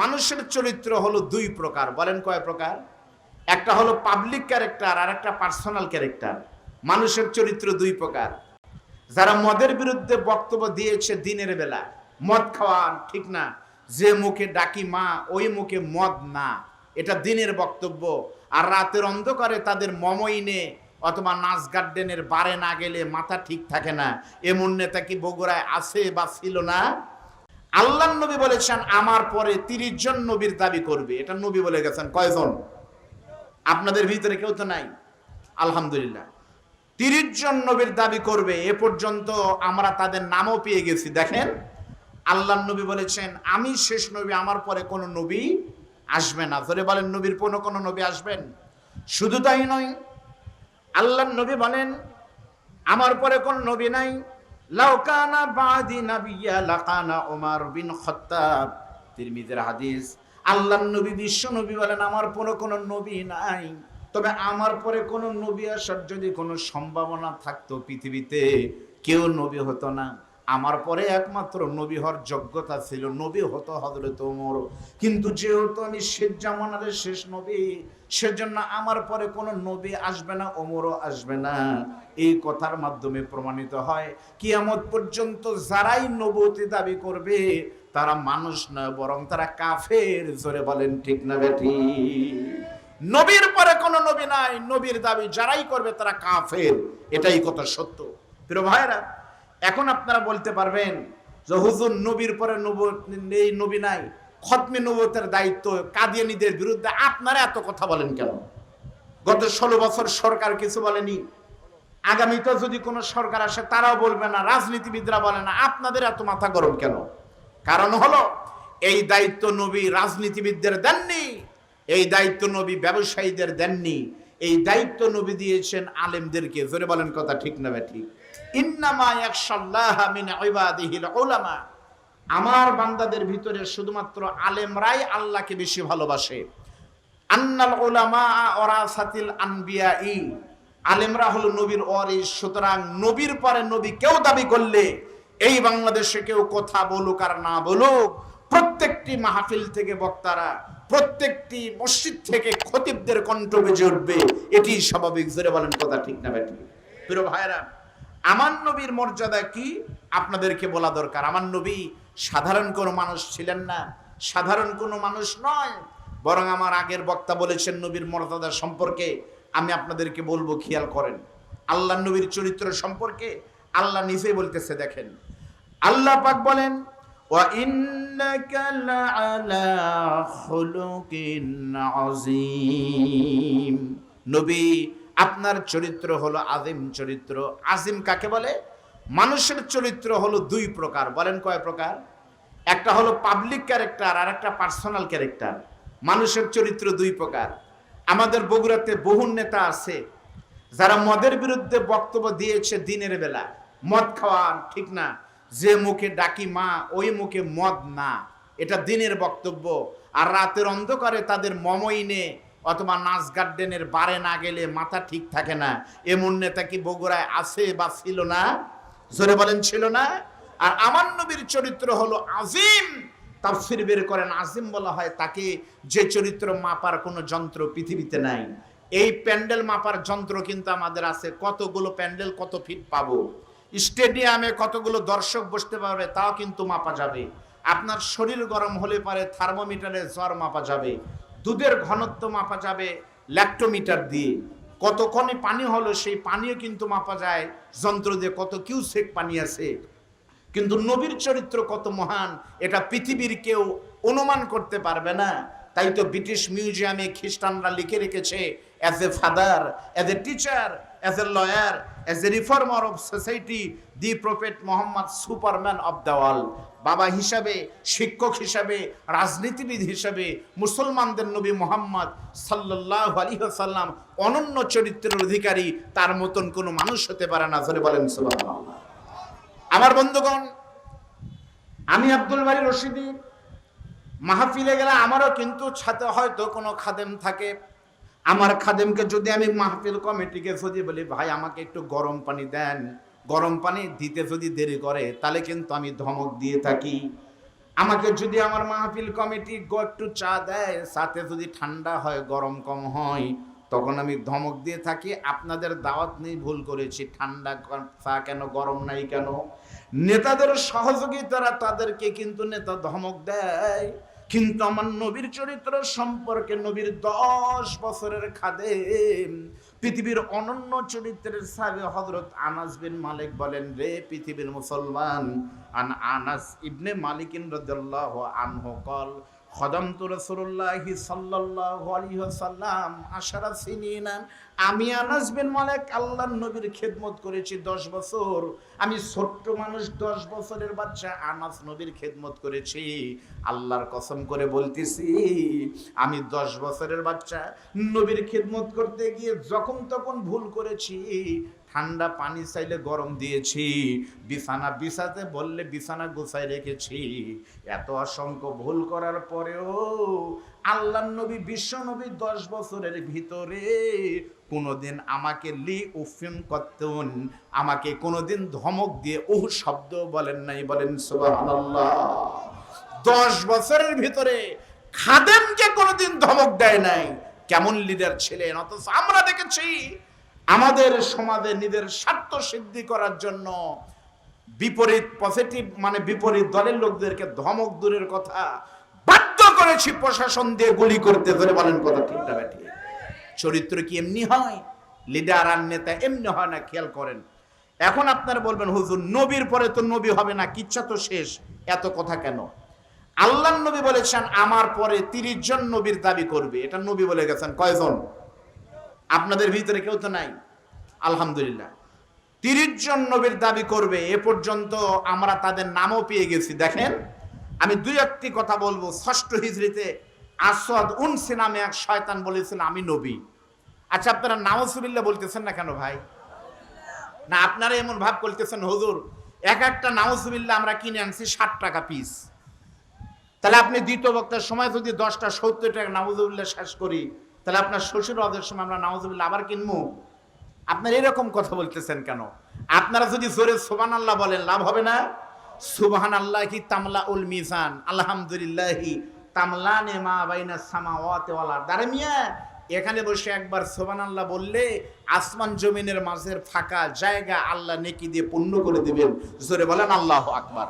মানুষের চরিত্র হলো দুই প্রকার। বলেন কয় প্রকার? একটা হলো পাবলিক ক্যারেক্টার আর একটা পার্সোনাল ক্যারেক্টার মানুষের চরিত্র দুই প্রকার। যারা মদের বিরুদ্ধে বক্তব্য দিয়েছে দিনের বেলা, মদ খাওয়া ঠিক না, যে মুখে ডাকি মা, ওই মুখে মদ না। এটা দিনের বক্তব্য। আর রাতের অন্ধকারে তাদের মমইনে অথবা নাচ গার্ডেনের বারে না গেলে মাথা ঠিক থাকে না। এমন নেতা কি বগুড়ায় আছে বা ছিল না? আল্লাহ নবী বলেছেন, আমার পরে তিরিশ জন নবীর দাবি করবে। এটা নবী বলে গেছেন। কয়জন? আপনাদের ভিতরে কেউ তো নাই। আলহামদুলিল্লাহ। তিরিশ জন নবীর দাবি করবে, এ পর্যন্ত আমরা তাদের নামও পেয়ে গেছি। দেখেন আল্লাহ নবী বলেছেন, আমি শেষ নবী, আমার পরে কোনো নবী আসবে না। ধরে বলেন, নবীর কোনো কোনো নবী আসবেন? শুধু তাই নয় আল্লাহ নবী বলেন, আমার পরে কোন নবী নাই। হাদিস নবী বলেন, আমার পরে কোনো নবী নাই। তবে আমার পরে কোনো নবী আসার যদি কোনো সম্ভাবনা থাকতো পৃথিবীতে, কেউ নবী হতো না। আমার পরে একমাত্র নবী হওয়ার যোগ্যতা ছিল। নবী হতো হজরত ওমর। কিন্তু যেহেতু আমি শেষ জামানার শেষ নবী, সেজন্য আমার পরে কোনো নবী আসবে না, ওমরও আসবে না। এই কথার মাধ্যমে প্রমাণিত হয়, কিয়ামত পর্যন্ত যারাই নবতী দাবি করবে, তারা মানুষ নয়, বরং তারা কাফের। জোরে বলেন ঠিক না বেঠি নবীর পরে কোনো নবী নাই, নবীর দাবি যারাই করবে তারা কাফের। এটাই কথা সত্য। প্রিয় ভাইরা এখন আপনারা বলতে পারবেন যে হুজুর নবীর পরে এই নবী নাই, খতমে নবতের দায়িত্ব কাদিয়ানিদের বিরুদ্ধে আপনারা এত কথা বলেন কেন? গত ষোলো বছর সরকার কিছু বলেনি। আগামীতে যদি কোনো সরকার আসে, তারাও বলবে না, রাজনীতিবিদরা বলে না। আপনাদের এত মাথা গরম কেন? কারণ হলো, এই দায়িত্ব নবী রাজনীতিবিদদের দেননি, এই দায়িত্ব নবী ব্যবসায়ীদের দেননি। এই দায়িত্ব নবী দিয়েছেন আলেমদেরকে। জোরে বলেন কথা ঠিক না ঠিক? আমার বান্দাদের ভিতরে শুধুমাত্র আলেমরাই আল্লাহকে বেশি ভালোবাসে। আলেমরা হলো নবীর ওয়ারিস সুতরাং নবীর পরে নবী কেউ দাবি করলে এই বাংলাদেশে কেউ কথা বলুক আর না বলুক, প্রত্যেকটি মাহফিল থেকে বক্তারা, প্রত্যেকটি মসজিদ থেকে খতিবদের কণ্ঠ বেজে উঠবে। এটি স্বাভাবিক, জোরে বলেন কথা ঠিক না বেটি প্রিয় ভাইরা আমার নবীর মর্যাদা কি? আপনাদেরকে বলা দরকার। আমার নবী সাধারণ কোনো মানুষ ছিলেন না, সাধারণ কোনো মানুষ নয়। বরং আমার আগের বক্তা বলেছেন, নবীর মর্যাদা সম্পর্কে আমি আপনাদেরকে বলব, খেয়াল করেন। আল্লাহ নবীর চরিত্র সম্পর্কে আল্লাহ নিজেই বলতেছে, দেখেন। আল্লাহ পাক বলেন নবী আপনার চরিত্র হলো আজিম চরিত্র। আজিম কাকে বলে? মানুষের চরিত্র হলো দুই প্রকার। বলেন কয় প্রকার? একটা হলো পাবলিক ক্যারেক্টার আর একটা পার্সোনাল ক্যারেক্টার মানুষের চরিত্র দুই প্রকার। আমাদের বগুড়াতে বহু নেতা আছে, যারা মদের বিরুদ্ধে বক্তব্য দিয়েছে দিনের বেলা। মদ খাওয়া ঠিক না। যে মুখে ডাকি মা, ওই মুখে মদ না। এটা দিনের বক্তব্য। আর রাতের অন্ধকারে তাদের মমইনে অথবা নাচ গার্ডেনের বারে না গেলে মাথা ঠিক থাকে না। এমন নেতা কি বগুড়ায় আছে বা ছিল না? জোরে বলেন, ছিল না? আর আমার নবীর চরিত্র হলো আজিম। তাফসির বের করেন, আজিম বলা হয় তাকে। যে চরিত্র মাপার কোনো যন্ত্র পৃথিবীতে নাই। এই প্যান্ডেল মাপার যন্ত্র কিন্তু আমাদের আছে। কতগুলো প্যান্ডেল, কত ফিট পাবো? স্টেডিয়ামে কতগুলো দর্শক বসতে পারবে, তাও কিন্তু মাপা যাবে। আপনার শরীর গরম হলে পারে, থার্মোমিটারে জ্বর মাপা যাবে। দুধের ঘনত্ব মাপা যাবে ল্যাক্টোমিটার দিয়ে। কতক্ষণে পানি হলো সেই পানিও কিন্তু মাপা যায় যন্ত্র দিয়ে, কত কিউসেক পানি আছে। কিন্তু নবীর চরিত্র কত মহান, এটা পৃথিবীর কেউ অনুমান করতে পারবে না। তাই তো ব্রিটিশ মিউজিয়ামে খ্রিস্টানরা লিখে রেখেছে as a father as a teacher as a lawyer as a reformer of society the prophet Muhammad superman of the world বাবা হিসাবে, শিক্ষক হিসাবে, রাজনীতিবিদ হিসাবে, মুসলমানদের নবী মোহাম্মদ সাল্লাহ আলী সাল্লাম অনন্য চরিত্রের অধিকারী, তার মতন কোনো মানুষ হতে পারে না। ধরে বলেন আমার বন্ধুগণ, আমি আব্দুল বাড়ি রশিদি। মাহফিলে গেলে আমারও কিন্তু সাথে হয়তো কোনো খাদেম থাকে। আমার খাদেমকে যদি আমি মাহফিল কমিটিকে যদি বলি, ভাই, আমাকে একটু গরম পানি দেন। গরম পানি দিতে যদি দেরি করে, তাহলে কিন্তু আমি ধমক দিয়ে থাকি। আমাকে যদি আমার মাহফিল কমিটি একটু চা দেয়, সাথে যদি ঠান্ডা হয়, গরম কম হয়, তখন আমি ধমক দিয়ে থাকি, আপনাদের দাওয়াত নেই ভুল করেছি, ঠান্ডা চা কেন, গরম নাই কেন? নেতাদের সহযোগিতারা তাদেরকে কিন্তু নেতা ধমক দেয়। কিন্তু আমার নবীর চরিত্র সম্পর্কে নবীর দশ বছরের খাদে পৃথিবীর অনন্য চরিত্রের সাবে হজরত আনাস বিন মালিক বলেন, রে পৃথিবীর মুসলমান, আন আনাস ইবনে মালিকিন রাদিয়াল্লাহু আনহ কল খদমতু রাসূলুল্লাহি সাল্লাল্লাহু আলাইহি ওয়াসাল্লাম আমি আনাস বিন মালিক আল্লাহর নবীর খেদমত করেছি 10 বছর। আমি ছোট্ট মানুষ 10 বছরের বাচ্চা আনাস নবীর খেদমত করেছি। আল্লাহর কসম করে বলতেছি, আমি 10 বছরের বাচ্চা নবীর খেদমত করতে গিয়ে যখন তখন ভুল করেছি। ঠান্ডা পানি চাইলে গরম দিয়েছি, বিছানা বিছাতে বললে বিছানা গুছাই রেখেছি। এত অসংখ্য ভুল করার পরেও আল্লাহ নবী, বিশ্ব নবী দশ বছরের ভিতরে কোনোদিন আমাকে লি উফিম করতেন আমাকে কোনোদিন ধমক দিয়ে ওহ শব্দ বলেন নাই, বলেন সুবহানাল্লাহ। দশ বছরের ভিতরে খাদেমকে কোনোদিন ধমক দেয় নাই। কেমন লিডার ছিলেন? অথচ আমরা দেখেছি আমাদের সমাজে নিজের স্বার্থ সিদ্ধি করার জন্য বিপরীত পজিটিভ মানে বিপরীত দলের লোকদেরকে ধমক দূরের কথা বাধ্য করেছি প্রশাসন দিয়ে গুলি করতে ধরে বলেন কথা ঠিক না ব্যাটি চরিত্র কি এমনি হয়? লিডার আর নেতা এমনি হয় না? খেয়াল করেন। এখন আপনারা বলবেন, হুজুর, নবীর পরে তো নবী হবে না, কিচ্ছা তো শেষ। এত কথা কেন? আল্লাহ নবী বলেছেন, আমার পরে তিরিশ জন নবীর দাবি করবে। এটা নবী বলে গেছেন। কয়জন? আপনাদের ভিতরে কেউ তো নাই। আলহামদুলিল্লাহ। তিরিশ জন নবীর দাবি করবে, এ পর্যন্ত আমরা তাদের নামও পেয়ে গেছি। দেখেন, আমি দুই একটি কথা বলব। ষষ্ঠ হিজড়িতে আসাদ উনসি নামে এক শয়তান বলেছিল, আমি নবী। আচ্ছা আপনারা নাওসুবিল্লা বলতেছেন না কেন ভাই? না, আপনারা এমন ভাব করতেছেন, হুজুর, এক একটা নাওসুবিল্লা আমরা কিনে আনছি ষাট টাকা পিস তাহলে আপনি দ্বিতীয় বক্তার সময় যদি দশটা সত্তর টাকা নাউজুবিল্লাহ শেষ করি তাহলে আপনার শ্বশুর ওদের সময় আমরা নাউজুবিল্লাহ আবার কিনবো আপনার এরকম কথা বলতেছেন কেন? আপনারা যদি জোরে সোবান আল্লাহ বলেন, লাভ হবে না? সুবহান আল্লাহ কি তামলা উল মিজান? আলহামদুলিল্লাহি তামলা নে মা বাইনা সামাওয়াতে ওয়ালা দারে এখানে বসে একবার সোবান আল্লাহ বললে আসমান জমিনের মাঝের ফাঁকা জায়গা আল্লাহ নেকি দিয়ে পূর্ণ করে দিবেন। জোরে বলেন আল্লাহ আকবার।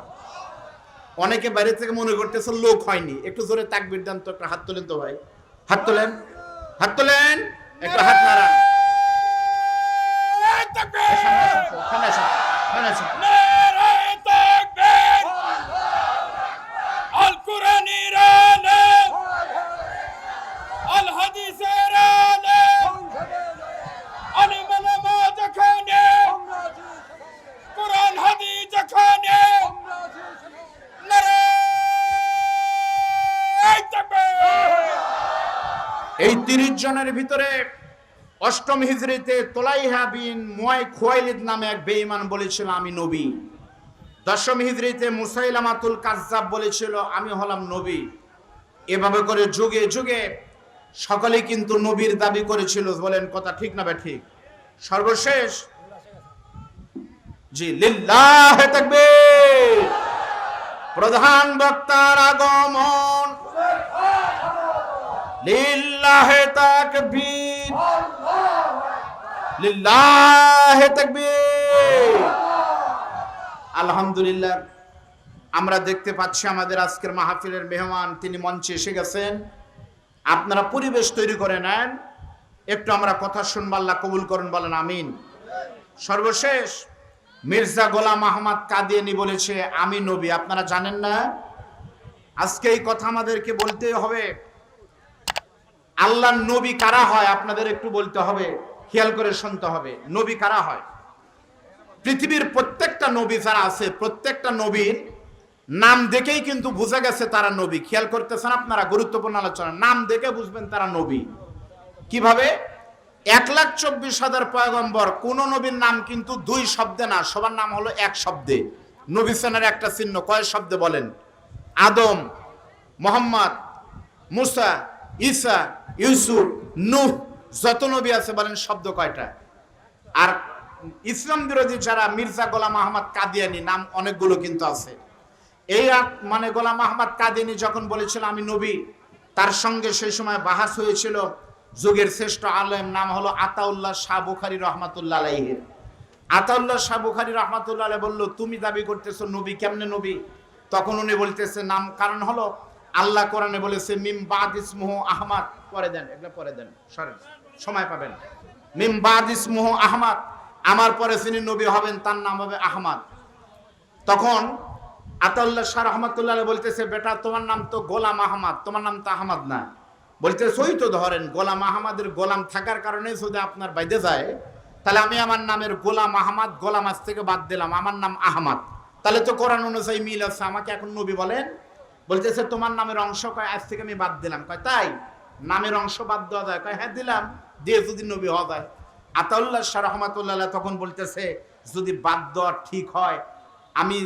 অনেকে বাইরে থেকে মনে করতেছে লোক হয়নি। একটু জোরে তাকবির দেন একটা হাত তোলেন তো ভাই। হাত তোলেন। হাত তোলেন একটু হাত নাড়ান। আল আসুন, সামনে আসুন, এই তিরিশ জনের ভিতরে অষ্টম হিজড়িতে তোলাইহা বিন মুয়াই খোয়াইলিদ নামে এক বেঈমান বলেছিল, আমি নবী। দশম হিজড়িতে মুসাইলামাতুল কাজ্জাব বলেছিল, আমি হলাম নবী। এভাবে করে যুগে যুগে সকলে কিন্তু নবীর দাবি করেছিল, বলেন কথা ঠিক না ঠিক? সর্বশেষ জি, লিল্লাহ প্রধান বক্তার আগমন লিল্লাহে তাকবীর। লিল্লাহে তাকবীর। আলহামদুলিল্লাহ আমরা দেখতে পাচ্ছি আমাদের আজকের মাহফিলের মেহমান তিনি মঞ্চে এসে গেছেন। আপনারা পরিবেশ তৈরি করে নেন। একটু আমরা কথা শুনব আল্লাহ কবুল করুন বলেন আমিন। সর্বশেষ মির্জা গোলাম আহমদ কাদিয়ানি বলেছে আমি নবী। আপনারা জানেন না? আজকে এই কথা আমাদেরকে বলতে হবে। আল্লাহর নবী কারা হয় আপনাদের একটু বলতে হবে, খেয়াল করে শুনতে হবে, নবী কারা হয়? পৃথিবীর প্রত্যেকটা নবী যারা আছে, প্রত্যেকটা নবীর নাম দেখেই কিন্তু বোঝা গেছে তারা নবী। খেয়াল করতেছেন আপনারা, গুরুত্বপূর্ণ আলোচনা। নাম দেখে বুঝবেন তারা নবী। কীভাবে? এক লাখ চব্বিশ হাজার পয়গম্বর, কোন নবীর নাম কিন্তু দুই শব্দে না, সবার নাম হলো এক শব্দে। নবী সেনার একটা চিহ্ন, কয় শব্দে বলেন? আদম, মোহাম্মদ, মুসা ঈসা, ইউসুফ, নূহ, যত নবী আছে বলেন শব্দ কয়টা? আর ইসলাম বিরোধী যারা মির্জা গোলাম আহমদ কাদিয়ানি, নাম অনেকগুলো কিন্তু আছে। এই মানে গোলাম আহমদ কাদিনী যখন বলেছিল আমি নবী, তার সঙ্গে সেই সময় বাহাস হয়েছিল। যুগের শ্রেষ্ঠ আলেম নাম হলো আতাউল্লাহ শাহ বুখারি রহমাতুল্লাহ আলাইহির। আতাউল্লাহ শাহ বুখারি রহমাতুল্লাহ আলাইহি বলল, তুমি দাবি করতেছো নবী কেমনে নবী? তখন উনি বলতেছে, নাম কারণ হলো আল্লাহ কোরআনে বলেছে, মিম বাদ ইসমুহ আহমাদ। পরে দেন, এগুলো পরে দেন, সরেন, সময় পাবেন। মিম বাদ ইসমুহ আহমাদ। আমার পরে তিনি নবী হবেন, তার নাম হবে আহমাদ। তখন আতাউল্লাহ শাহ রহমতুল্লাহ বলতেছে, বেটা, তোমার নাম তো গোলাম আহমদ, তোমার নাম তো আহমদ না। বলতে সই তো ধরেন, গোলাম আহমদের গোলাম থাকার কারণে যদি আপনার বাইদে যায়, তাহলে আমি আমার নামের গোলাম আহমদ, গোলাম আজ থেকে বাদ দিলাম, আমার নাম আহমাদ। তাহলে তো কোরআন অনুযায়ী মিল আছে, আমাকে এখন নবী বলেন বলতেছে, তোমার নামের অংশ কয়? আজ থেকে আমি বাদ দিলাম। কয়, তাই? নামের অংশ বাদ দেওয়া যায়। কয় হ্যাঁ দিলাম। দিয়ে যদি নবী হওয়া যায়। আতাউল্লাহ শাহ রহমাতুল্লাহ তখন বলতেছে, যদি বাদ দেওয়া ঠিক হয়, আমি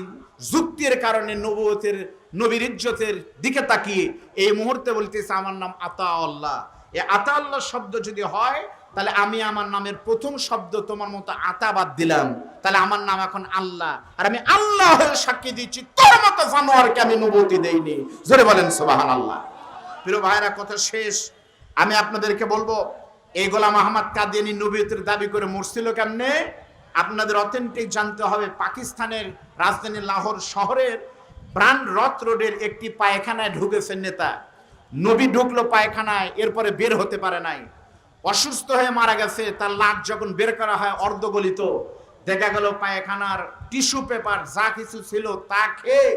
যুক্তির কারণে নবতের নবীর ইজ্জতের দিকে তাকিয়ে এই মুহূর্তে বলতেছে, আমার নাম আতা আল্লাহ এই আতা আল্লাহ শব্দ যদি হয় তাহলে আমি আমার নামের প্রথম শব্দ তোমার মতো আতাবাদ দিলাম। তাহলে আমার নাম এখন আল্লাহ। আর আমি আল্লাহ হয়ে সাক্ষী দিচ্ছি, তোর মতো জানোয়ারকে আমি নবতি দেইনি। জোরে বলেন সোবাহান আল্লাহ প্রিয় ভাইরা, কথা শেষ। আমি আপনাদেরকে বলব, এই গোলাম আহমদ কাদিয়ানি নবীয়তের দাবি করে মরছিল কেমনে? আপনাদের অথেন্টিক জানতে হবে, পাকিস্তানের রাজধানী লাহোর শহরের প্রাণ রথ রোডের একটি পায়খানায় ঢুকেছেন নেতা। নবী ঢুকলো পায়খানায়, এরপরে বের হতে পারে নাই। অসুস্থ হয়ে মারা গেছে, তার লাশ যখন বের করা হয় অর্ধগলিত, দেখা গেল পায়খানার টিস্যু পেপার যা কিছু ছিল তা খেয়ে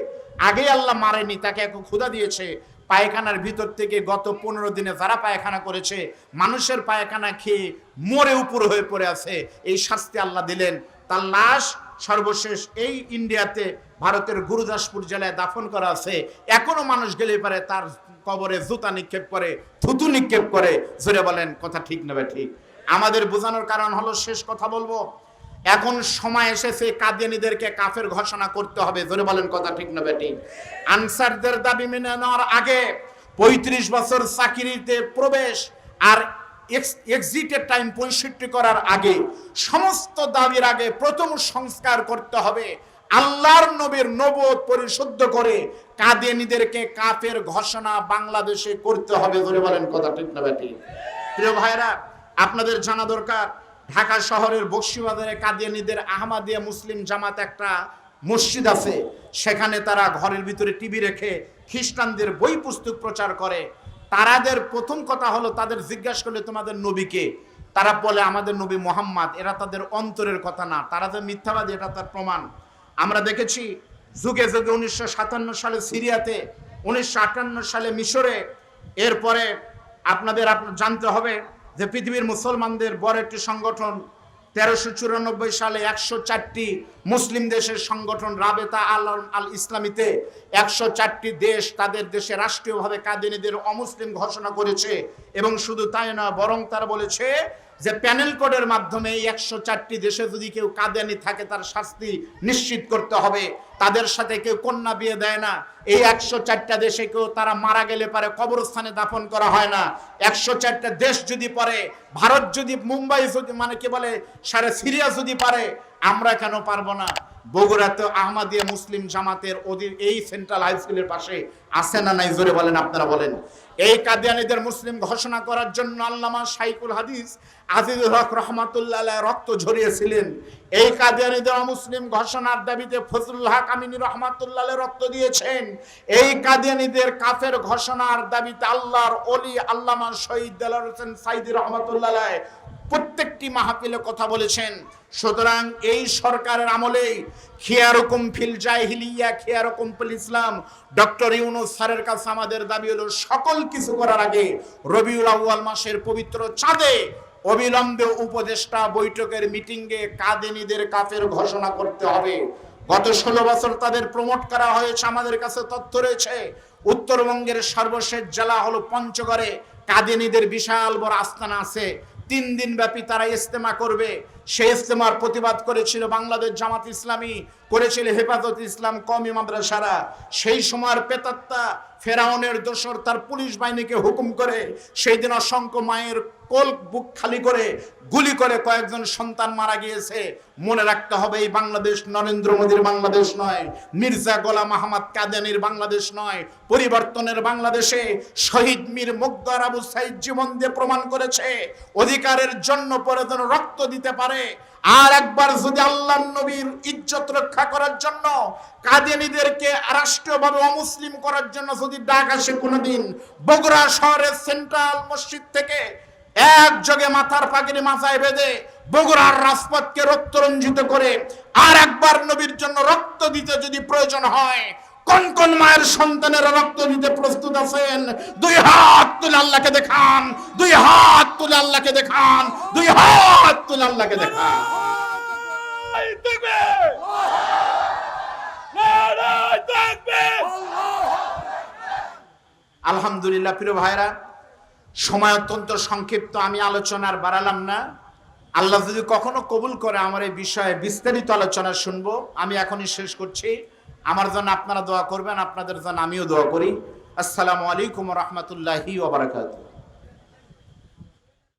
আগেই আল্লাহ মারেনি, তাকে এক ক্ষুধা দিয়েছে। পায়খানার ভিতর থেকে গত পনেরো দিনে যারা পায়খানা করেছে, মানুষের পায়খানা খেয়ে মরে উপর হয়ে পড়ে আছে, এই শাস্তি আল্লাহ দিলেন। তার লাশ সর্বশেষ এই ইন্ডিয়াতে, ভারতের গুরুদাসপুর জেলায় দাফন করা আছে। এখনও মানুষ গেলে পারে তার কবরে জুতা নিক্ষেপ করে, থুতু নিক্ষেপ করে, জোরে বলেন, কথা ঠিক নেবে ঠিক? আমাদের বোঝানোর কারণ হলো, শেষ কথা বলব। এখন সময় এসেছে, কাদিয়ানিদেরকে কাফের ঘোষণা করতে হবে, জোরে বলেন, কথা ঠিক না বেটি আনসারদের দাবি মেনে নেওয়ার আগে পঁয়ত্রিশ বছর চাকরিতে প্রবেশ আর এক্সিটের টাইম পঁয়ষট্টি করার আগে সমস্ত দাবির আগে প্রথম সংস্কার করতে হবে। আল্লাহর নবীর নবদ পরিশুদ্ধ করে কাদিয়ানিদেরকে কাফের ঘোষণা বাংলাদেশে করতে হবে ধরে বলেন কথা ঠিক না বেটি প্রিয় ভাইরা আপনাদের জানা দরকার, ঢাকা শহরের বক্সিবাজারে কাদিয়ানিদের আহমাদিয়া মুসলিম জামাত একটা মসজিদ আছে। সেখানে তারা ঘরের ভিতরে টিভি রেখে খ্রিস্টানদের বই পুস্তক প্রচার করে। তারাদের প্রথম কথা হলো তাদের জিজ্ঞাসা করলে তোমাদের নবীকে? তারা বলে, আমাদের নবী মোহাম্মদ। এরা তাদের অন্তরের কথা না। তারা যে মিথ্যাবাদী, এটা তার প্রমাণ। আমরা দেখেছি যুগে যুগে উনিশশো সাতান্ন সালে সিরিয়াতে, উনিশশো আটান্ন সালে মিশরে। এরপরে আপনাদের জানতে হবে যে পৃথিবীর মুসলমানদের বড় একটি সংগঠন, তেরোশো চুরানব্বই সালে একশো চারটি মুসলিম দেশের সংগঠন, রাবেতা আল আল ইসলামীতে একশো চারটি দেশ তাদের দেশে রাষ্ট্রীয়ভাবে কাদিনীদের অমুসলিম ঘোষণা করেছে। এবং শুধু তাই নয়, বরং তারা বলেছে যে প্যানেল কোডের মাধ্যমে একশো চারটি দেশে যদি কেউ কাদিয়ানি থাকে, তার শাস্তি নিশ্চিত করতে হবে। তাদের সাথে কেউ কন্যা বিয়ে দেয় না। এই একশো চারটা দেশে কেউ তারা মারা গেলে পারে কবরস্থানে দাফন করা হয় না। একশো চারটা দেশ যদি পারে, ভারত যদি, মুম্বাই যদি মানে কি বলে, সারা সিরিয়া যদি পারে, আমরা কেন পারব না? বগুড়াতে আহমাদিয়া মুসলিম জামাতের অধীন এই সেন্ট্রাল হাই স্কুলের পাশে আছে না নাই? জোরে বলেন, আপনারা বলেন। এই কাদিয়ানিদের মুসলিম ঘোষণা করার জন্য আল্লামা সাইকুল হাদিস আজিজুল হক রহমাতুল্লাহ রক্ত ঝরিয়েছিলেন। এই কাদিয়ানিদের মুসলিম ঘোষণার দাবিতে ফজলুল হক আমিনী রহমাতুল্লাহ রক্ত দিয়েছেন। এই কাদিয়ানিদের কাফের ঘোষণার দাবিতে আল্লাহর অলি আল্লামা শহীদ দেলার হোসেন সাইদি রহমাতুল্লাহ প্রত্যেকটি মাহফিলে কথা বলেছেন। সুতরাং এই সরকারের আমলেই খিয়ারকম ফিল জাহিলিয়া, খিয়ারকম ফিল ইসলাম, ডক্টর ইউনুস স্যারের কাছে আমাদের দাবি হলো সকল কিছু করার আগে রবিউল আউয়াল মাসের পবিত্র চাঁদে অবিলম্বে উপদেষ্টা বৈঠকের মিটিংয়ে কাদিনীদের কাফের ঘোষণা করতে হবে। গত ষোলো বছর তাদের প্রমোট করা হয়েছে, আমাদের কাছে তথ্য রয়েছে। উত্তরবঙ্গের সর্বশেষ জেলা হলো পঞ্চগড়ে। কাদিনীদের বিশাল বড় আস্তানা আছে। তিন দিন ব্যাপী তারা ইস্তেমা করবে। সেই ইস্তেমার প্রতিবাদ করেছিল বাংলাদেশ জামাত ইসলামী, করেছিল হেফাজত ইসলাম কমি মাদ্রাসারা। সেই সময়ের পেতাত্তা ফেরাউনের দোসর তার পুলিশ বাহিনীকে হুকুম করে, সেই দিন অসংখ্য মায়ের কোল বুক খালি করে, গুলি করে কয়েকজন সন্তান মারা গিয়েছে। মনে রাখতে হবে, এই বাংলাদেশ নরেন্দ্র মোদীর বাংলাদেশ নয়, মির্জা গোলাম আহমদ কাদিয়ানির বাংলাদেশ নয়, পরিবর্তনের বাংলাদেশে শহীদ মীর মুগ্ধর আবু সাইদ জীবন দিয়ে প্রমাণ করেছে। অধিকারের জন্য প্রয়োজন রক্ত দিতে পারে। আর একবার যদি আল্লাহ নবীর ইজ্জত রক্ষা করার জন্য, কাদিয়ানিদেরকে রাষ্ট্রীয়ভাবে অমুসলিম করার জন্য যদি ডাক আসে কোনোদিন, বগুড়া শহরের সেন্ট্রাল মসজিদ থেকে একযোগে মাথার পাগড়ি মাথায় বেঁধে বগুড়ার রাজপথকে রক্ত রঞ্জিত করে, আর একবার নবীর জন্য রক্ত দিতে যদি প্রয়োজন হয় কোন কোন মায়ের সন্তানেরা রক্ত দিতে প্রস্তুত আছেন? দুই হাত তুলে আল্লাহকে দেখান দুই হাত তুলে আল্লাহকে দেখান দুই হাত তুলে আল্লাহকে দেখান। আলহামদুলিল্লাহ প্রিয় ভাইরা সময় অত্যন্ত সংক্ষিপ্ত আমি আলোচনার বাড়ালাম না। আল্লাহ যদি কখনো কবুল করে আমার এই বিষয়ে বিস্তারিত আলোচনা শুনব আমি এখনই শেষ করছি। আমার জন্য আপনারা দোয়া করবেন আপনাদের জন্য আমিও দোয়া করি। আসসালামু আলাইকুম রহমতুল্লাহি ওবরাকাতুহ